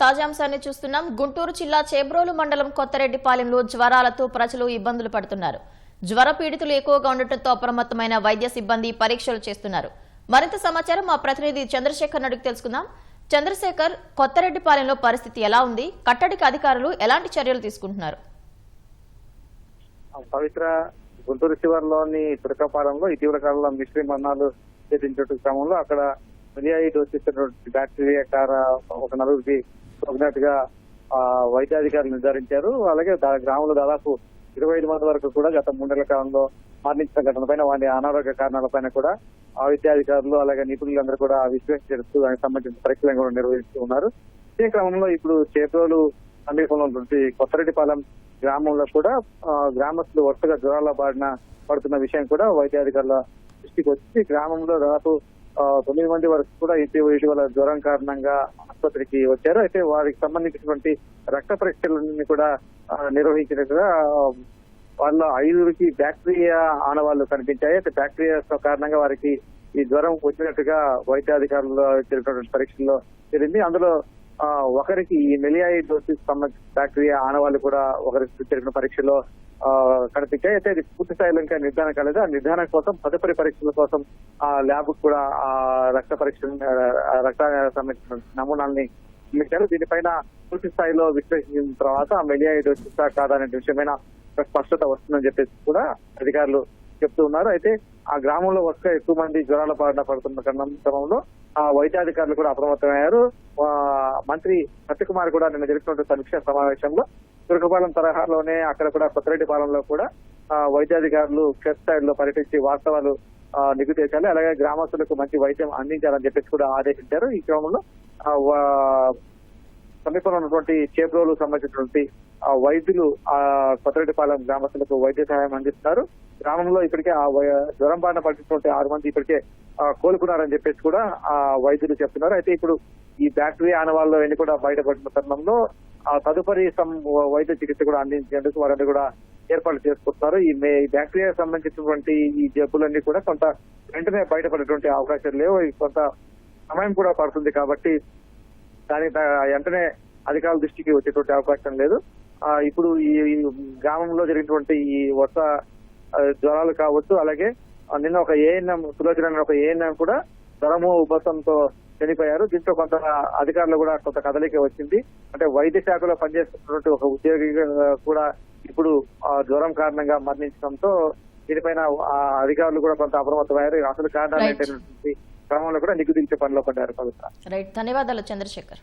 తాజాంశాన్ని చూస్తున్నాం. గుంటూరు జిల్లా చేబ్రోలు మండలం కొత్తరెడ్డిపాలెంలో జ్వరాలతో ప్రజలు ఇబ్బందులు పడుతున్నారు. జ్వర పీడితులు ఎక్కువగా ఉండటంతో అప్రమత్తమైన వైద్య సిబ్బంది పరీక్షలు చేస్తున్నారు. మరింత సమాచారం మా ప్రతినిధి చంద్రశేఖర్ నడుకు తెలుసుకుందాం. చంద్రశేఖర్ కొత్తరెడ్డిపాలెంలో పరిస్థితి ఎలా ఉంది? కట్టడికి అధికారులు ఎలాంటి చర్యలు తీసుకుంటున్నారు? పవిత్ర గుంటూరు శివార్లోని తురకపాలెంలో ఇటీవల కాలంలో మిశ్రీ మరణాలు చేతించే క్రమంలో అక్కడ మిలియాయిడ్ వచ్చేసినటువంటి బ్యాక్టీరియా కార ఒక నలుగురికి తగినట్టుగా ఆ, వైద్యాధికారులు నిర్ధారించారు. అలాగే గ్రామంలో దాదాపు ఇరవై ఐదు మంది వరకు కూడా గత మూడేళ్ళ కాలంలో మరణించిన ఘటనపైన వారి అనారోగ్య కారణాలపైన కూడా ఆ వైద్యాధికారులు అలాగే నిపుణులందరూ కూడా విశ్లేషణ చేస్తూ దానికి సంబంధించిన పరీక్షలను కూడా నిర్వహిస్తూ ఉన్నారు. ఈ క్రమంలో ఇప్పుడు చేతోలు సమీపంలో ఉన్నటువంటి కొత్తరెడ్డిపాలెం గ్రామంలో కూడా గ్రామస్తులు వరుసగా జ్వరాల బారిన పడుతున్న విషయం కూడా వైద్యాధికారుల దృష్టికి వచ్చి గ్రామంలో దాదాపు తొమ్మిది మంది వరకు కూడా ఇటీవల ఇటీవల జ్వరం కారణంగా ఆసుపత్రికి వచ్చారు. అయితే వారికి సంబంధించినటువంటి రక్త పరీక్షలన్నీ కూడా నిర్వహించినట్టుగా వాళ్ళ ఐదుగురికి బ్యాక్టీరియా ఆనవాళ్ళు కనిపించాయి. అయితే బ్యాక్టీరియా కారణంగా వారికి ఈ జ్వరం వచ్చినట్టుగా వైద్యాధికారులు చేసినటువంటి పరీక్షల్లో తెలింది అందులో ఒకరికి ఈ మెలియాయిడోసిస్ సంబంధించిన బ్యాక్టీరియా ఆనవాళ్ళు కూడా ఒకరికి జరిగిన పరీక్షలో కనిపించాయి. అయితే ఇది పూర్తి స్థాయిలో ఇంకా నిర్ధారణ కాలేదు. ఆ నిర్ధారణ కోసం తదుపరి పరీక్షల కోసం ఆ ల్యాబ్ కూడా ఆ రక్త పరీక్ష రక్త సంబంధించిన నమూనాల్ని పంపించారు దీనిపైన పూర్తి స్థాయిలో విశ్లేషించిన తర్వాత ఆ మెలియాయిడోసిస్ కాదనే విషయమైన స్పష్టత వస్తుందని చెప్పేసి కూడా అధికారులు చెప్తూ ఉన్నారు. అయితే ఆ గ్రామంలో వరుసగా ఎక్కువ మంది జ్వరాల బారిన పడుతున్న క్రమంలో ఆ వైద్యాధికారులు కూడా అప్రమత్తమయ్యారు. ఆ, మంత్రి సత్యకుమార్ కూడా నిన్న జరిగినటువంటి సమీక్షా సమావేశంలో దుర్గపాలెం తరహాలోనే అక్కడ కూడా కొత్తరెడ్డిపాలెంలో కూడా వైద్యాధికారులు క్షేత్ర స్థాయిలో పర్యటించి వాస్తవాలు ఆ, నిగ్గు అలాగే గ్రామస్తులకు మంచి వైద్యం అందించాలని చెప్పేసి కూడా ఆదేశించారు. ఈ క్రమంలో సమీపంలో ఉన్నటువంటి చేబ్రోలు సంబంధించినటువంటి ఆ వైద్యులు ఆ కొత్తరెడ్డిపాలెం గ్రామస్తులకు వైద్య సహాయం అందిస్తున్నారు గ్రామంలో ఇప్పటికే ఆ వై- జ్వరం బారిన పడుతున్నటువంటి ఆరు మంది ఇప్పటికే కోలుకున్నారని చెప్పేసి కూడా ఆ వైద్యులు చెప్తున్నారు. అయితే ఇప్పుడు ఈ బ్యాక్టీరియా ఆనవాళ్ళు అన్ని కూడా బయటపడిన తరుణంలో ఆ తదుపరి సం- వైద్య చికిత్స కూడా అందించేందుకు వారందరూ కూడా ఏర్పాట్లు చేసుకుంటున్నారు. ఈ మే- బ్యాక్టీరియా సంబంధించినటువంటి ఈ జబ్బులన్నీ కూడా కొంత వెంటనే బయటపడేటువంటి అవకాశాలు లేవు. కొంత సమయం కూడా పడుతుంది కాబట్టి దాని వెంటనే అధికారుల దృష్టికి వచ్చేటువంటి అవకాశం లేదు. ఆ ఇప్పుడు ఈ గ్రామంలో జరిగినటువంటి ఈ వరుస జ్వరాలు కావచ్చు అలాగే నిన్న ఒక ఏఎన్ఎం సులోచన ఒక ఏఎన్ఎం కూడా జ్వరము ఉపసంతో చనిపోయారు. దీంతో కొంత అధికారులు కూడా కొంత కదలిక వచ్చింది. అంటే వైద్య శాఖలో పనిచేస్తున్నటువంటి ఒక ఉద్యోగి కూడా ఇప్పుడు ఆ, జ్వరం కారణంగా మరణించడంతో దీనిపైన ఆ అధికారులు కూడా కొంత అప్రమత్తమయ్యారు. అసలు కారణాలు క్రమంలో కూడా నిగ్గు దించే పనిలో పడ్డారు. పవిత్ర. రైట్ ధన్యవాదాలు చంద్రశేఖర్.